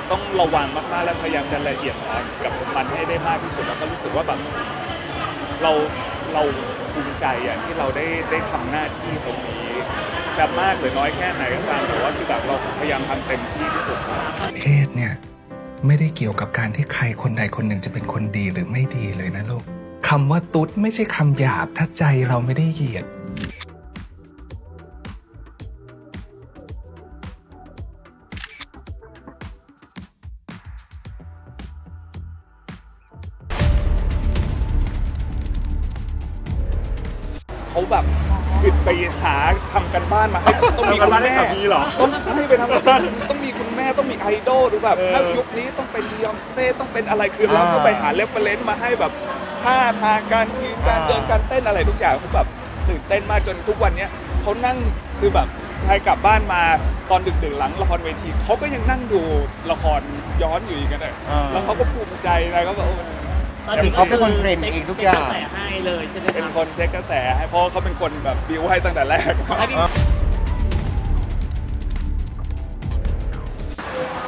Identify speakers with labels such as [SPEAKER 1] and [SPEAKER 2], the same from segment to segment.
[SPEAKER 1] ยต้องระวังมากๆและพยายามจะละเอียดอ่อนกับมันให้ได้มากที่สุดแล้วก็รู้สึกว่าแบบเราเราภูมิใจอะที่เราได้ได้ทำหน้าที่ตรงนี้จะมากหรือน้อยแค่ไหนก็ตามแต่ว่าคือแบบเราพยายามทำเต็มที่ที่สุดครับ
[SPEAKER 2] เพศเนี่ยไม่ได้เกี่ยวกับการที่ใครคนใดคนหนึ่งจะเป็นคนดีหรือไม่ดีเลยนะลูกคำว่าตุ๊ดไม่ใช่คำหยาบถ้าใจเราไม่ได้เหยียด
[SPEAKER 1] หาทำกันบ้านมาให้ต้องมี
[SPEAKER 3] ทำกั
[SPEAKER 1] คุ
[SPEAKER 3] น
[SPEAKER 1] ณ
[SPEAKER 3] บ้านให้
[SPEAKER 1] แม่
[SPEAKER 3] สามีเหรอ
[SPEAKER 1] ต้องใช่ไปทำกันบ้านต้องมีคุณแม่ต้องมีไอดอลหรือแบบ
[SPEAKER 3] เออ
[SPEAKER 1] ถ้ายุคนี้ต้องเป็นยองเซ่ต้องเป็นอะไรคือเราก็ไปหาเรฟเฟรนซ์มาให้แบบท่าทางการยืนการเดินการเต้นอะไรทุกอย่างเขาแบบตื่นเต้นมากจนทุกวันเนี้ยเขานั่งคือแบบใครกลับบ้านมาตอนดึกๆหลังละครเวทีเขาก็ยังนั่งดูละครย้อนอยู่อีกกันเลย
[SPEAKER 3] อ่า
[SPEAKER 1] แล้วเขาก็ภูมิใจนะก็แบบโอ้
[SPEAKER 4] ตอน
[SPEAKER 3] แต่
[SPEAKER 4] นี้
[SPEAKER 3] เขาเป็นคนเทรนเองทุกอย่าง
[SPEAKER 4] เช็คกระแสให้เลยใช่ไหม
[SPEAKER 1] เป็น
[SPEAKER 4] ครับ
[SPEAKER 1] คนเช็คกระแสให้เพราะเขาเป็นคนแบบฟิวให้ตั้งแต่แรก
[SPEAKER 4] ให้พี่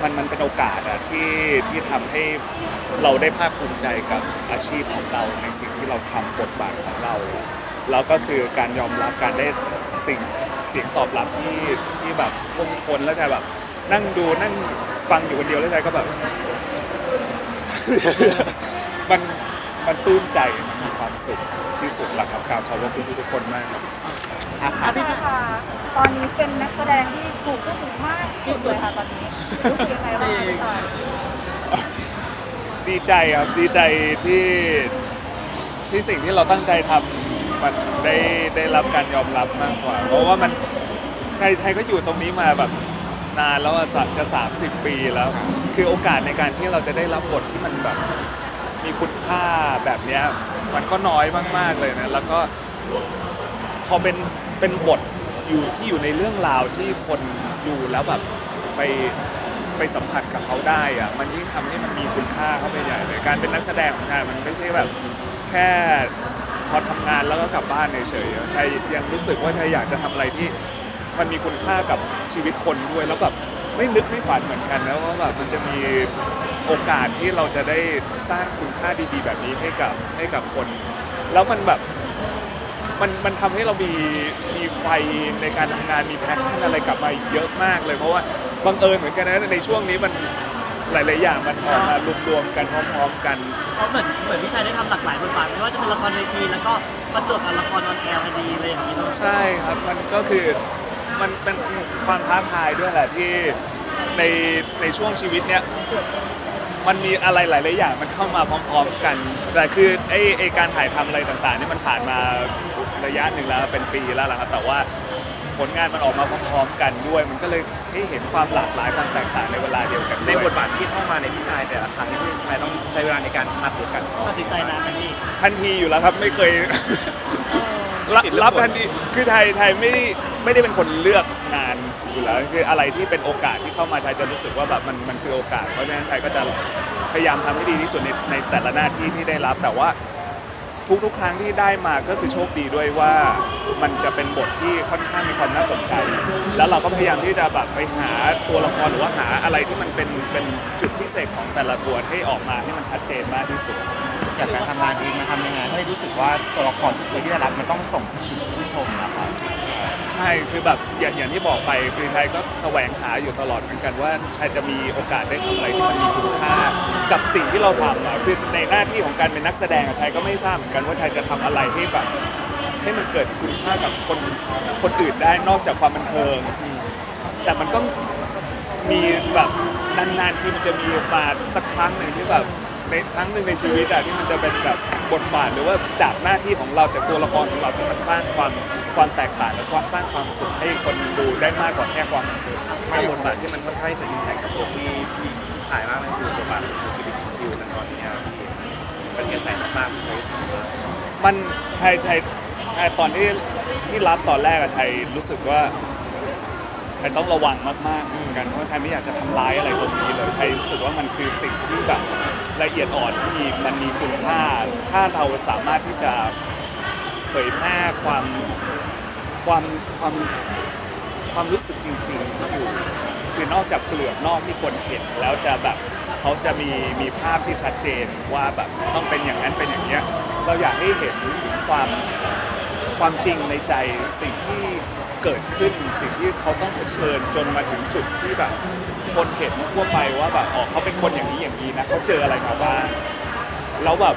[SPEAKER 1] มันมันเป็นโอกาสอะที่ที่ทำให้เราได้ภาคภูมิใจกับอาชีพของเราในสิ่งที่เราทำบทบาทของเรา แล้วก็คือการยอมรับการได้สิ่งเสียงตอบรับที่ที่แบบพวกคนแล้วแต่แบบนั่งดูนั่งฟังอยู่คนเดียวแล้วใจก็แบบ มันมันปลื้มใจมันมีความสุขที่สุดหลักครับกรารขอบคุณทุกๆคนมากครับ
[SPEAKER 3] อะ
[SPEAKER 4] อะพี่
[SPEAKER 5] ค่ะตอนนี้เป็นนักแสดงที่ถูกพูดถึงมากที่สุดเลยค่ะตอนนี้รู้สึกยังไงบ้างคะพี่ชาย
[SPEAKER 1] ดีใจครับดีใจที่ที่สิ่งที่เราตั้งใจทำมันได้ได้รับการยอมรับมากกว่า เพราะว่ามันไทยไทยก็อยู่ตรงนี้มาแบบนานแล้วอะสักจะ 30 ปีแล้ว คือโอกาสในการที่เราจะได้รับบทที่มันแบบ มีคุณค่าแบบเนี้ยมันก็น้อยมากๆเลยนะแล้วก็พอเป็นเป็นบทอยู่ที่อยู่ในเรื่องราวที่คนดูแล้วแบบไปไปสัมผัสกับเขาได้อะมันยิ่งทำให้มันมีคุณค่าเข้าไปใหญ่เลยการเป็นนักแสดงของชายมันไม่ใช่แบบแค่พอทำงานแล้วก็กลับบ้านเฉยๆชายยังรู้สึกว่าชายอยากจะทำอะไรที่ มันมีคุณค่ากับชีวิตคนด้วยแล้วแบบไม่นึกไม่ฝันเหมือนกันนะว่าแบบมันจะมี โอกาสที่เราจะได้สร้างคุณค่าดีๆ แบบนี้ให้กับให้กับคน แล้วมันแบบมันมันทำให้เรามีมีไฟในการทำงานมีแพชชั่นอะไรกลับมาเยอะมากเลย เพราะว่าบังเอิญเหมือนกันนะในช่วงนี้มันหลายๆอย่างมันออกมารวมๆกันพร้อมๆกัน
[SPEAKER 4] เพราะเหมือนเหมือนพี่ชายได้ทำหลากหลายบทบาทไม่ว่าจะเป็นละครเวที แล้วก็ประจวบกับละครออนแอร์พอดีอะไรอย่างนี้เนอะ
[SPEAKER 1] ใช่ครับมันก็คือมันเป็นความท้าทายด้วยแหละที่ในในช่วงชีวิตเนี้ย มันมีอะไรหลายๆอย่างมันเข้ามาพร้อมๆกัน แต่คือไอ้ไอ้การถ่ายทำอะไรต่างๆนี่มันผ่านมาระยะหนึ่งแล้วเป็นปีแล้วล่ะครับแต่ว่าผลงานมันออกมาพร้อมๆกันด้วย มันก็เลยให้เห็นความหลากหลายความแตกต่างในเวลาเดียวกัน
[SPEAKER 3] ในบทบาทที่เข้ามาในพี่ชายแต่ละครั้งที่พี่ชายต้องใช้เวลาในการคัดหรือการออก
[SPEAKER 4] ตัดสินใจนานไหมพี่
[SPEAKER 1] ทันทีอยู่แล้วครับไม่เคย รับ
[SPEAKER 3] ติดเรื่อง
[SPEAKER 1] รับ
[SPEAKER 3] บท
[SPEAKER 1] ทันทีคือไทยไทยไม่ได้ไม่ได้เป็นคนเลือกงาน อยู่แล้วคืออะไรที่เป็นโอกาสที่เข้ามาไทยจะรู้สึกว่าแบบมันมันคือโอกาส เพราะฉะนั้นไทยก็จะพยายามทำให้ดีที่สุดในในแต่ละหน้าที่ที่ได้รับ แต่ว่าทุกๆครั้งที่ได้มาก็คือโชคดีด้วยว่ามันจะเป็นบทที่ค่อนข้างมีความน่าสนใจ แล้วเราก็พยายามที่จะแบบไปหาตัวละครหรือว่าหาอะไรที่มันเป็นเป็นจุดพิเศษของแต่ละตัวให้ออกมาให้มันชัดเจนมากที่สุด
[SPEAKER 3] จากการทำงานเองมาทำยังไงให้รู้สึกว่าตัวละครทุกตัวที่ได้รับมันต้องส่งถึงผู้ชมนะครับ
[SPEAKER 1] ช่คือแบบอย่างอย่างที่บอกไปคือไทยก็แสวงหาอยู่ตลอดเหมือนกันว่าชายจะมีโอกาสได้ทำอะไรที่มันมีคุณค่า กับสิ่งที่เราทำอะคือในหน้าที่ของการเป็นนักแสดงอะไทยก็ไม่ทราบเหมือนกันว่าไทยจะทำอะไรให้แบบให้มันเกิดคุณค่ากับคนคนอื่นได้นอกจากความบันเทิง แต่มันก็มีแบบนานๆที่มันจะมีมาสักครั้งหนึ่งที่แบบในครั้งหนึ่งในชีวิตอะที่มันจะเป็นแบบบทบาทหรือว่าจากหน้าที่ของเราจากตัวละครของเราที่มันสร้างความ ความแตกต่างและความสร้างความสุขให้คนดูได้มากกว่าแค่ความบันเทิง
[SPEAKER 3] มาบทบาทที่มันค่อนข้างจะอิมแพคกับตัวพี่พี่ชายมากเลยคือบทบาทของชีวิตคิวในตอนนี้ที่เป็นกระแสมากๆเลยรู้สึกว่า
[SPEAKER 1] มันไทยไทยไทยตอนที่ที่รับตอนแรกอะไทยรู้สึกว่าไทยต้องระวังมากๆเหมือนกันเพราะไทยไม่อยากจะทำร้ายอะไรตรงนี้เลยไทยรู้สึกว่ามันคือสิ่งที่แบบละเอียดอ่อนที่มีมันมีคุณค่าถ้าเราสามารถที่จะเผยแพร่ความ ความความความรู้สึกจริงๆที่อยู่คือนอกจากเปลือกนอกที่คนเห็นแล้วจะแบบเขาจะมีมีภาพที่ชัดเจนว่าแบบต้องเป็นอย่างนั้นเป็นอย่างเนี้ยเราอยากให้เห็นถึงความความจริงในใจสิ่งที่เกิดขึ้นสิ่งที่เขาต้องเผชิญจนมาถึงจุดที่แบบคนเห็นทั่วไปว่าแบบอ๋อเขาเป็นคนอย่างนี้อย่างนี้นะเขาเจออะไรมาบ้าง แล้วแบบ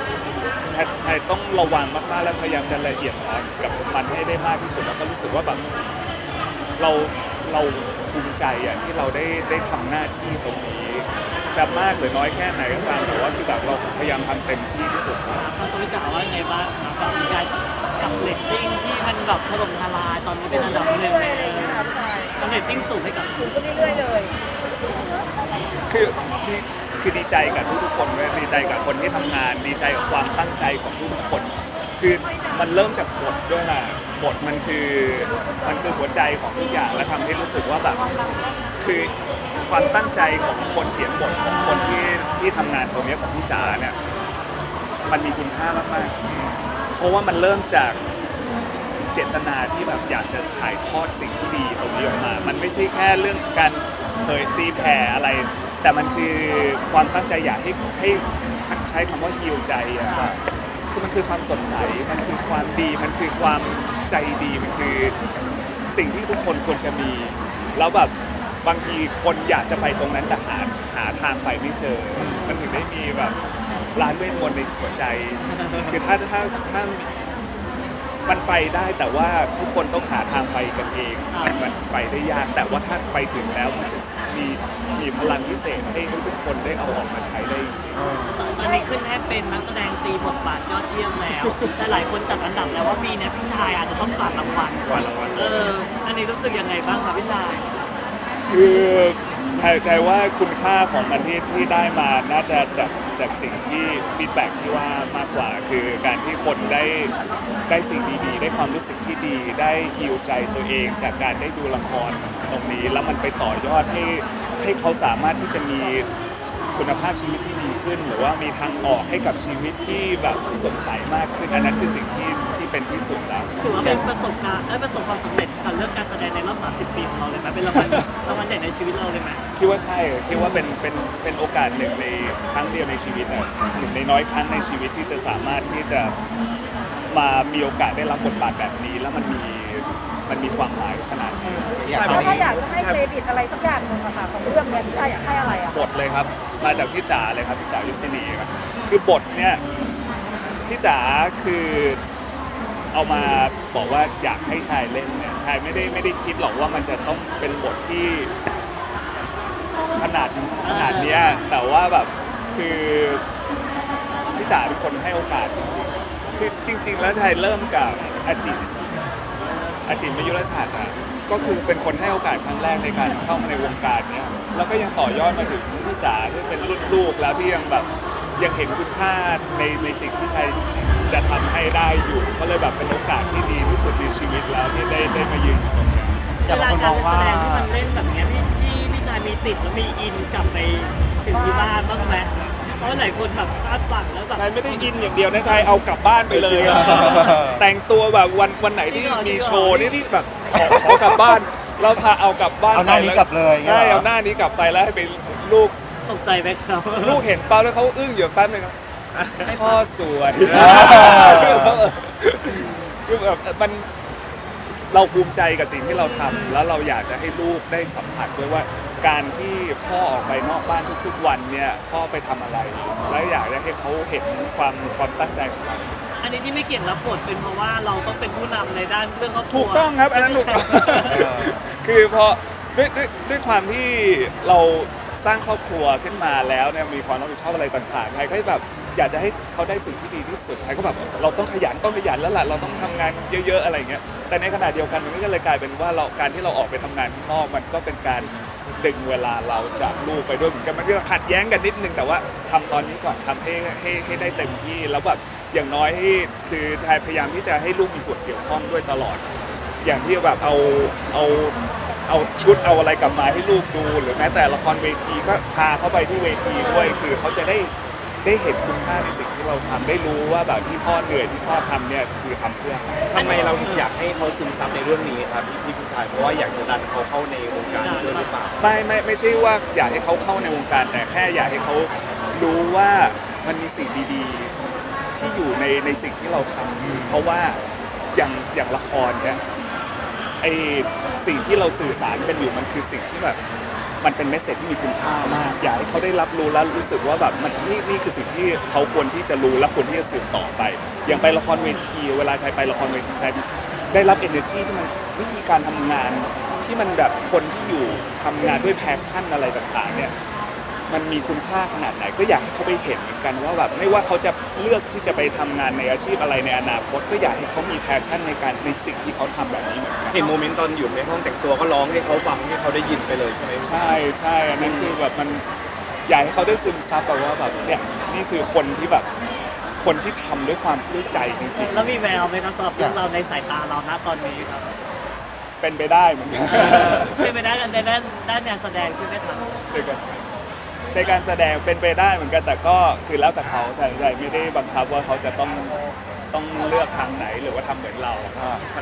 [SPEAKER 1] ไทยไทยต้องระวังมากๆ แล้วพยายามจะละเอียดอ่อนกับมันให้ได้มากที่สุดแล้วก็รู้สึกว่าแบบเราเราภูมิใจอะที่เราได้ได้ทำหน้าที่ตรงนี้ จะมากหรือน้อยแค่ไหนก็ตามแต่ว่าคือแบบเราพยายามทำเต็มที่ที่สุดครับ
[SPEAKER 4] ตอนตัวพี่จ๋าว่าไงบ้างครับแบบมีการกับเรตติ้งที่มันแบบถล่มทลายตอนนี้เป็นอันดับหนึ่งเลย
[SPEAKER 5] ครับใช่
[SPEAKER 4] ทำเรตติ้งสูงให้กับ
[SPEAKER 5] ถูกก็เรื่อยๆเลย
[SPEAKER 1] คือดี คือดีใจกับทุกๆคนด้วยดีใจกับคนที่ทำงาน ดีใจกับความตั้งใจของทุกๆคน คือมันเริ่มจากบทด้วยแหละบทมันคือมันคือหัวใจของทุกอย่างและทำให้รู้สึกว่าแบบคือความตั้งใจของคนเขียนบทของคนที่ที่ทำงานตรงเนี้ยของพี่จ๋าเนี่ยมันมีคุณค่ามากๆเพราะว่ามันเริ่มจาก เจตนาที่แบบอยากจะถ่ายทอดสิ่งที่ดีตรงนี้ออกมา มันไม่ใช่แค่เรื่องการเผยตีแผ่อะไร แต่มันคือความตั้งใจอยากให้ให้ใช้คำว่าฮิวใจอะคือมันคือความสดใส มันคือความดี มันคือความใจดี มันคือสิ่งที่ทุกคนควรจะมี แล้วแบบบางทีคนอยากจะไปตรงนั้นแต่หาหาทางไปไม่เจอ มันถึงได้มีแบบร้านเวทมนต์ในหัวใจ คือถ้าถ้าถ้ามันไปได้แต่ว่าทุกคนต้องหาทางไปกันเอง มันมันไปได้ยาก แต่ว่าถ้าไปถึงแล้วมันจะ มีมีพลังพิเศษให้ทุกคนได้เอาออกมาใช้ได้จริงๆ
[SPEAKER 4] ตอนนี้ขึ้นแทบเป็นนักแสดงตีบทบาทยอดเยี่ยมแล้ว แต่หลายคนจัดอันดับแล้วว่าปีเนี้ยพี่ชายอาจจะต้องกวาดรางวัล
[SPEAKER 3] กวาดรางวัล
[SPEAKER 4] เออ อันนี้รู้สึกยังไงบ้างครับพี่ชาย
[SPEAKER 1] คือไทยไทยว่าคุณค่าของมันที่ที่ได้มาน่าจะจาก จากสิ่งที่ฟีดแบ็กที่ว่ามากกว่า คือการที่คนได้ได้สิ่งดีๆ ได้ความรู้สึกที่ดีได้ฮิวใจตัวเอง จากการได้ดูละครตรงนี้ แล้วมันไปต่อยอดให้ให้เขาสามารถที่จะมีคุณภาพชีวิตที่ดีขึ้น หรือว่ามีทางออกให้กับชีวิตที่แบบสดใสมากขึ้นอันนั้นคือสิ่งที่ ที่เป็นที่สุดแล้ว
[SPEAKER 4] ถือว่าเป็นประสบการณ์เอ้ยประสบความสำเร็จกับเรื่องการแสดงในรอบ 30 ปีของเราเลยไหมเป็นรางวัล รางวัลใหญ่ในชีวิตเราเลยไหม
[SPEAKER 1] คิดว่าใช่คิดว่าเป็นเป็นเป็นโอกาสหนึ่งในครั้งเดียวในชีวิตอะหนึ่งในน้อยครั้งในชีวิตที่จะสามารถที่จะมามีโอกาสได้รับบทบาทแบบนี้ แล้วมันมีมันมีความหมายขนาดนี้
[SPEAKER 3] ใช่
[SPEAKER 5] แล้ว
[SPEAKER 3] แบบ
[SPEAKER 5] ถ้า
[SPEAKER 3] นี้
[SPEAKER 5] อยากจะให้เครดิตอะไรสักอย่างหนึ่งอะค่ะของเรื่องเนี้ยพี่ชายอยากให้อะไรอะ
[SPEAKER 1] บทเลยครับมาจากพี่จ๋าเลยครับพี่จ๋ายุทธนีครับคือบทเนี่ยพี่จ๋าคือ เอามาบอกว่าอยากให้ชายเล่นเนี่ยชายไม่ได้ไม่ได้คิดหรอกว่ามันจะต้องเป็นบทที่ ขนาดขนาดเนี้ยแต่ว่าแบบคือพี่จ๋าเป็นคนให้โอกาสจริงๆคือจริง ๆ แล้วไทยเริ่มกับอาจิอาจิมยุรชาติอะก็คือเป็นคนให้โอกาสครั้งแรกในการเข้ามาในวงการเนี้ยแล้วก็ยังต่อยอดมาถึงพี่จ๋าที่เป็นรุ่นลูกแล้วที่ยังแบบ ยังเห็นคุณค่าในในสิ่งที่ไทยจะทำให้ได้อยู่ ก็เลยแบบเป็นโอกาสที่ดีที่สุดในชีวิตแล้วที่ได้ได้มายืนอยู่ตรงเนี้ย
[SPEAKER 4] เวลาการแสดงที่มันเล่นแบบเนี้ยพี่พี่พี่ชายมีติดแล้วมีอินกลับไปถึงที่บ้านบ้างไหมเพราะหลายคนแบบคาดฝันแล้วแบบ
[SPEAKER 1] ชายไม่ได้อินอย่างเดียวนะชายเอากลับบ้านไปเลยอะแต่งตัวแบบวันวันไหนที่
[SPEAKER 4] จริงเหรอ
[SPEAKER 1] มีโชว์นี่แบบขอขอกลับบ้าน เราพาเอากลับบ้าน
[SPEAKER 6] เอาหน้านี้
[SPEAKER 1] ไป
[SPEAKER 6] กลับเลย
[SPEAKER 1] ใช่
[SPEAKER 6] เหรอ
[SPEAKER 1] เอาหน้านี้กลับไปแล้วให้เป็นลูก
[SPEAKER 4] ตกใจไหมครับ
[SPEAKER 1] ลูกเห็นเป้าแล้วเขาอึ้งอยู่แป๊บนึงครับพ่อสวย
[SPEAKER 6] อ่า
[SPEAKER 1] คือแบบมันเราภูมิใจกับสิ่งที่เราทำแล้วเราอยากจะให้ลูกได้สัมผัสด้วยว่า การที่พ่อออกไปนอกบ้านทุกๆวันเนี่ยพ่อไปทำอะไร แล้วอยากจะให้เขาเห็นความความตั้งใจของเรา
[SPEAKER 4] อันนี้ที่ไม่เก่งรับบทเป็นเพราะว่าเราต้องเป็นผู้นำในด้านเรื่องครอบครัว
[SPEAKER 1] ถูกต้องครับ อันนั้นถูกต้องคือพอด้วยด้วยด้วยความที่เรา สร้างครอบครัวขึ้นมาแล้วเนี่ยมีความรับผิดชอบอะไรต่างๆไทยก็แบบอยากจะให้เขาได้สิ่งที่ดีที่สุดไทยก็แบบเราต้องขยันต้องขยันแล้วล่ะเราต้องทำงานเยอะๆอะไรอย่างเงี้ยแต่ในขณะเดียวกันมันก็เลยกลายเป็นว่าเราการที่เราออกไปทำงานข้างนอกมันก็เป็นการดึงเวลาเราจากลูกไปด้วยเหมือนกันมันก็ขัดแย้งกันนิดนึงแต่ว่าทำตอนนี้ก่อนทำให้ให้ให้ได้เต็มที่แล้วแบบอย่างน้อยให้คือไทยพยายามที่จะให้ลูกมีส่วนเกี่ยวข้องด้วยตลอด อย่างที่แบบเอาเอา เอาชุดเอาอะไรกลับมาให้ลูกดู หรือแม้แต่ละครเวทีก็พาเขาไปที่เวทีด้วย คือเขาจะได้ได้เห็นคุณค่าในสิ่งที่เราทำได้รู้ว่าแบบที่พ่อเหนื่อยที่พ่อทำเนี่ยคือทำเพื่อใคร
[SPEAKER 3] ทำไมเราถึงอยากให้เขาซึมซับในเรื่องนี้ครับพี่พี่ผู้ชายเพราะว่าอยากจะดันเขาเข้าในวงการด้วยรือเปล่า
[SPEAKER 1] ไม่ไม่ไม่ใช่ว่าอยากให้เขาเข้าในวงการ แต่แค่อยากให้เขารู้ว่ามันมีสิ่งดีๆ ที่อยู่ในในสิ่งที่เราทำเพราะว่าอย่างอย่างละครเนี่ย ไอสิ่งที่เราสื่อสารกันอยู่มันคือสิ่งที่แบบมันเป็นเมสเซจที่มีคุณค่ามากอยากให้เขาได้รับรู้แล้วรู้สึกว่าแบบมันนี่นี่คือสิ่งที่เขาควรที่จะรู้และควรที่จะสืบต่อไป อย่างไปละครเวที เวลาใช้ไปละครเวทีใช้ได้รับ energy ที่มันวิธีการทำงานที่มันแบบคนที่อยู่ทำงานด้วยแพชชั่นอะไรต่างๆเนี่ย มันมีคุณค่าขนาดไหน ก็อยากให้เขาไปเห็นเหมือนกันว่าแบบไม่ว่าเขาจะเลือกที่จะไปทำงานในอาชีพอะไรในอนาคต ก็อยากให้เขามีแพชชั่นในการในสิ่งที่เขาทำแบบนี้เหมือนกัน
[SPEAKER 3] เห็นโมเมนต์ตอนอยู่ในห้องแต่งตัวก็ร้องให้เขาฟังให้เขาได้ยินไปเลยใช่ไหม
[SPEAKER 1] ใช่ใช่อันนั้นคือแบบมันอยากให้เขาได้ซึมซับแบบว่าแบบเนี่ยนี่คือคนที่แบบคนที่ทำด้วยความด้วยใจจริง
[SPEAKER 4] แล้วมีแววไหมครับสำหรับพวกเราในสายตาเรานะตอนนี้ครับ
[SPEAKER 1] ๆ เป็นไปได้เหมือนกัน
[SPEAKER 4] เป็นไปได้กันในด้านด้านงานแสดงใช่ไหมครับ
[SPEAKER 1] ในการ ในการแสดงเป็นไปได้เหมือนกันแต่ก็คือแล้วแต่เขาใช่ใช่ไม่ได้บังคับว่าเขาจะต้องต้องเลือกทางไหนหรือว่าทำเหมือนเรา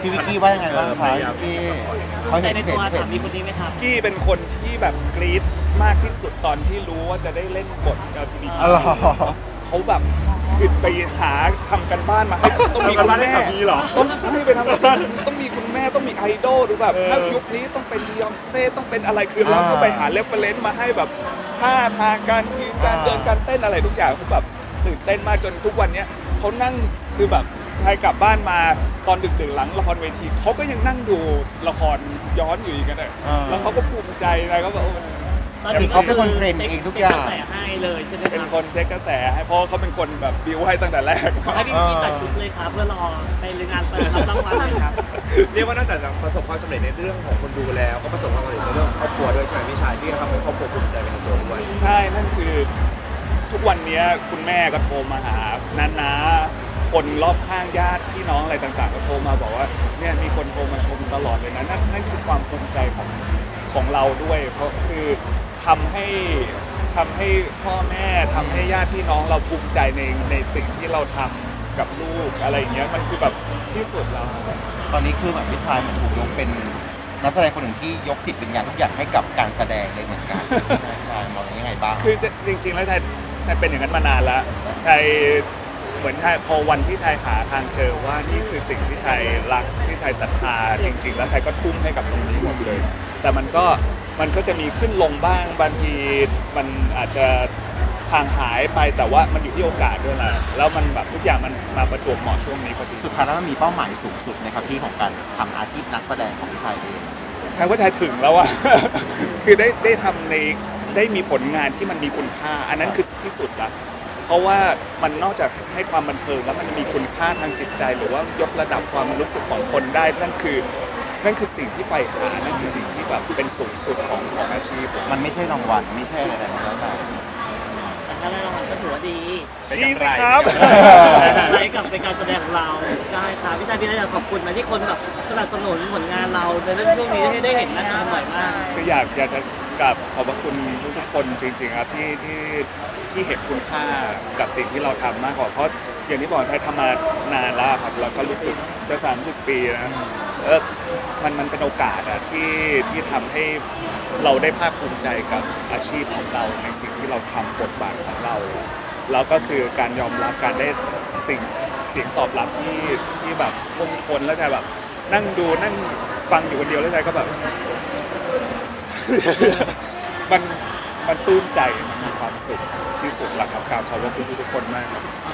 [SPEAKER 6] พี่วิกกี้ว่ายังไงบ้างคะพี่วิกกี้เขา
[SPEAKER 4] ใจ
[SPEAKER 6] เห็น
[SPEAKER 4] ใน
[SPEAKER 6] เห็
[SPEAKER 4] ตั
[SPEAKER 6] น
[SPEAKER 4] ว
[SPEAKER 6] เห็
[SPEAKER 4] สานมีคนนี้ไหมครับ
[SPEAKER 1] กี้เป็นคนที่แบบกรี๊ดมากที่สุดตอนที่รู้ว่าจะได้เล่นบท LGBT
[SPEAKER 6] อ๋อเหรอ
[SPEAKER 1] เขาแบบคือไปหาทำกันบ้านมาให้ต้องมี
[SPEAKER 3] ทำกัน
[SPEAKER 1] คุณ
[SPEAKER 3] บ้านให้
[SPEAKER 1] แม่
[SPEAKER 3] สามีเหรอ
[SPEAKER 1] ต้องใช่ไปทำกันบ้านต้องมีคุณแม่ต้องมีไอดอลหรือแบบ
[SPEAKER 3] เออ
[SPEAKER 1] ถ้ายุคนี้ต้องเป็นลียองเซ่ต้องเป็นอะไรคือเราก็ไปหาเรฟเฟรนซ์มาให้แบบ ท่าทางการยืนการเดินการเต้นอะไรทุกอย่างเขาแบบตื่นเต้นมากจนทุกวันเนี้ยเขานั่งคือแบบใครกลับบ้านมาตอนดึกๆหลังละครเวทีเขาก็ยังนั่งดูละครย้อนอยู่อีกกันเลย
[SPEAKER 6] อ่า
[SPEAKER 1] แล้วเขาก็ภูมิใจนะเขาแบบโอ้
[SPEAKER 4] ตอนนี้
[SPEAKER 6] เขาเป็นคนเทรนเองทุกอย่าง
[SPEAKER 4] เช็คกระแสให้เลยใช่ไหมค
[SPEAKER 1] เป็น
[SPEAKER 4] รับ
[SPEAKER 1] คนเช็คกระแสให้เพราะเขาเป็นคนแบบบิวให้ตั้งแต่แรก
[SPEAKER 4] ขอให้พี่พี่ตัดชุดเลยครับ เพื่อรอไปงานเปิดรับรางวัลเลยครับ
[SPEAKER 3] เรียกว่านอกจากจะประสบความสำเร็จในเรื่องของคนดูแล้ว ก็ประสบความสำเร็จในเรื่องของครอบครัวด้วยใช่ไหมพี่ชายที่ทำให้ครอบครัวภูมิใจในตัวด้วย
[SPEAKER 1] ใช่นั่นคือทุกวันเนี้ยคุณแม่ก็โทรมาหาน้านาคนรอบข้างญาติพี่น้องอะไรต่างๆ ก็โทรมาบอกว่าเนี่ยมีคนโทรมาชมตลอดเลยนะนั่นนั่นคือความภูมิใจของของเราด้วย เพราะคือ ทำให้ทำให้พ่อแม่ทำให้ญาติพี่น้องเราภูมิใจในในสิ่งที่เราทำกับลูกอะไรอย่างเงี้ยมันคือแบบที่สุดแล้ว
[SPEAKER 6] ตอนนี้คือแบบพี่ชายเหมันถูกยกเป็นนักแสดงคนหนึ่งที่ยกจิตวิญญาณทุกอย่างให้กับการแสดงเลยเหมือนกันใช่มองอย่างนี้ยังไงบ้าง
[SPEAKER 1] คือจะจริง ๆ แล้วไทยไทยเป็นอย่างนั้นมานานแล้วไทยเหมือนไทยพอวันที่ไทยหาทางเจอว่านี่คือสิ่งที่ไทยรักที่ไทยศรัทธาจริง ๆ แล้วไทยก็ทุ่มให้กับตรงนี้หมดเลย แต่มันก็ มันก็จะมีขึ้นลงบ้างบางทีมันอาจจะห่างหายไปแต่ว่ามันอยู่ที่โอกาสด้วยแหละแล้วมันแบบทุกอย่างมันมาประจวบเหมาะช่วงนี้พอดี
[SPEAKER 6] สุดท้ายแล้วมันมีเป้าหมายสูงสุดนะครับพี่ของการทำอาชีพนักแสดงของพี่ชายเอง
[SPEAKER 1] ไทยว่าไทยถึงแล้วอะ คือได้ได้ทำในได้มีผลงานที่มันมีคุณค่า อันนั้นคือที่สุดละเพราะว่ามันนอกจากให้ความบันเทิงแล้วมันมีคุณค่าทางจิตใจ หรือว่ายกระดับความรู้สึกของคนได้นั่นคือ นั่นคือสิ่งที่ไปหานั่นคือสิ่งที่แบบเป็นสูงสุดของของอาชีพผม
[SPEAKER 6] มันไม่ใช่รางวัลไม่ใช่อะไรๆแล้วแต่
[SPEAKER 4] แต่ถ้าได้รางวัลก็ถือว่าดี
[SPEAKER 1] ดีสิครับ
[SPEAKER 4] อะไรกับเป็นการแสดงของเราได้ครับพี่ชายพี่น่าจะขอบคุณนะที่คนแบบสนับสนุนผลงานเราในเรื่องช่วงนี้ให้ได้เห็นหน้ากันบ่อยมาก
[SPEAKER 1] คืออยากอยากจะกราบขอบพระคุณทุกๆคนจริงๆครับที่ที่ที่เห็นคุณค่ากับสิ่งที่เราทำมากกว่าเพราะ อย่างที่บอกไทยทำมานานแล้วครับแล้วก็รู้สึกจะ30 ปีนะเออมันมันเป็นโอกาสอะที่ที่ทำให้เราได้ภาคภูมิใจกับอาชีพของเราในสิ่งที่เราทำบทบาทของเรา แล้วก็คือการยอมรับการได้สิ่งเสียงตอบรับที่ที่แบบท่วมท้นแล้วแต่แบบ นั่งดูนั่งฟังอยู่คนเดียวแล้วใจก็แบบ มันมันปลื้มใจมันมีความสุขที่สุดหลักครับกรารขอบคุณทุกๆคนมากครับ